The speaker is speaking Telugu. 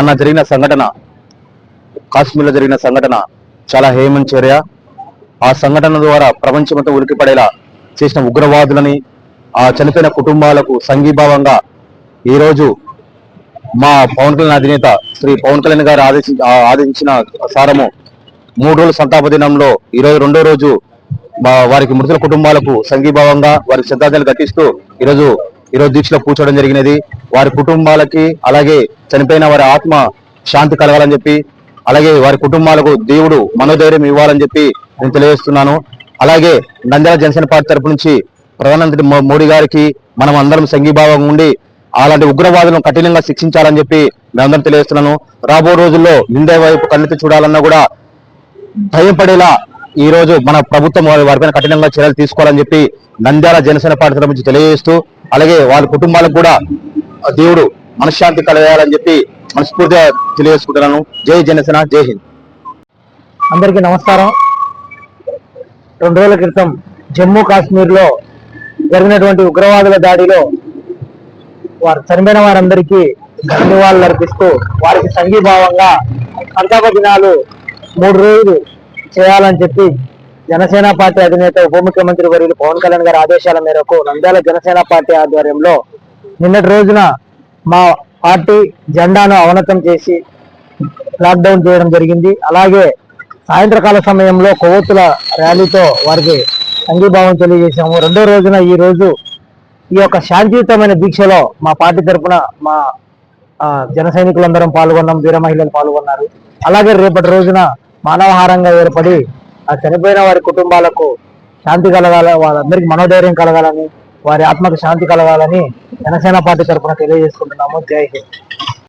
మొన్న జరిగిన సంఘటన కాశ్మీర్లో జరిగిన సంఘటన చాలా హేమన్ చర్య. ఆ సంఘటన ద్వారా ప్రపంచమంతా ఉలికిపడేలా చేసిన ఉగ్రవాదులని ఆ చనిపోయిన కుటుంబాలకు సంఘీభావంగా ఈరోజు మా పవన్ కళ్యాణ్ అధినేత శ్రీ పవన్ కళ్యాణ్ గారు ఆదేశి ఆదేశించిన సారము మూడు రోజుల సంతాప దినంలో ఈరోజు రెండో రోజు మా వారికి మృతుల కుటుంబాలకు సంఘీభావంగా వారికి శ్రద్ధాంజలి ఘటిస్తూ ఈరోజు ఈరోజు దీక్షలో కూర్చోవడం జరిగినది. వారి కుటుంబాలకి అలాగే చనిపోయిన వారి ఆత్మ శాంతి కలగాలని చెప్పి అలాగే వారి కుటుంబాలకు దేవుడు మనోధైర్యం ఇవ్వాలని చెప్పి నేను తెలియజేస్తున్నాను. అలాగే నంద్యాల జనసేన పార్టీ తరపు నుంచి ప్రధానమంత్రి మోడీ గారికి మనం అందరం సంఘీభావం ఉండి అలాంటి ఉగ్రవాదులను కఠినంగా శిక్షించాలని చెప్పి మేమందరం తెలియజేస్తున్నాను. రాబో రోజుల్లో నిందే వైపు కన్నెత్తి చూడాలన్నా కూడా భయపడేలా ఈ రోజు మన ప్రభుత్వం వారి వారిపైన కఠినంగా చర్యలు తీసుకోవాలని చెప్పి నంద్యాల జనసేన పార్టీ తరపు నుంచి తెలియజేస్తూ అలాగే వాళ్ళ కుటుంబాలకు కూడా దేవుడు మనశ్శాంతి కలగాలని చెప్పి మనస్ఫూర్తిగా తెలియజేసుకుంటున్నాను. జై జనసేన జై హింద్. అందరికీ నమస్కారం. రెండు రోజుల క్రితం జమ్మూ కాశ్మీర్లో జరిగినటువంటి ఉగ్రవాదుల దాడిలో వారు చనిపోయిన వారందరికీ ధన్యవాదాలు అర్పిస్తూ వారికి సంఘీభావంగా సంతాప దినాలు మూడు రోజులు చేయాలని చెప్పి జనసేన పార్టీ అధినేత ఉప ముఖ్యమంత్రి వర్యులు పవన్ కళ్యాణ్ గారి ఆదేశాల మేరకు నంద్యాల జనసేన పార్టీ ఆధ్వర్యంలో నిన్నటి రోజున మా పార్టీ జెండాను అవనతం చేసి లాక్డౌన్ చేయడం జరిగింది. అలాగే సాయంత్రకాల సమయంలో కొవ్వొత్తుల ర్యాలీతో వారికి సంఘీభావం తెలియజేశాము. రెండో రోజున ఈ రోజు ఈ యొక్క శాంతియుతమైన దీక్షలో మా పార్టీ తరపున మా జన సైనికులందరం పాల్గొన్నాం. వీర మహిళలు పాల్గొన్నారు. అలాగే రేపటి రోజున మానవహారంగా ఏర్పడి ఆ చనిపోయిన వారి కుటుంబాలకు శాంతి కలగాల వాళ్ళందరికీ మనోధైర్యం కలగాలని వారి ఆత్మకు శాంతి కలగాలని జనసేన పార్టీ తరఫున తెలియజేసుకుంటున్నాము. జై హింద్.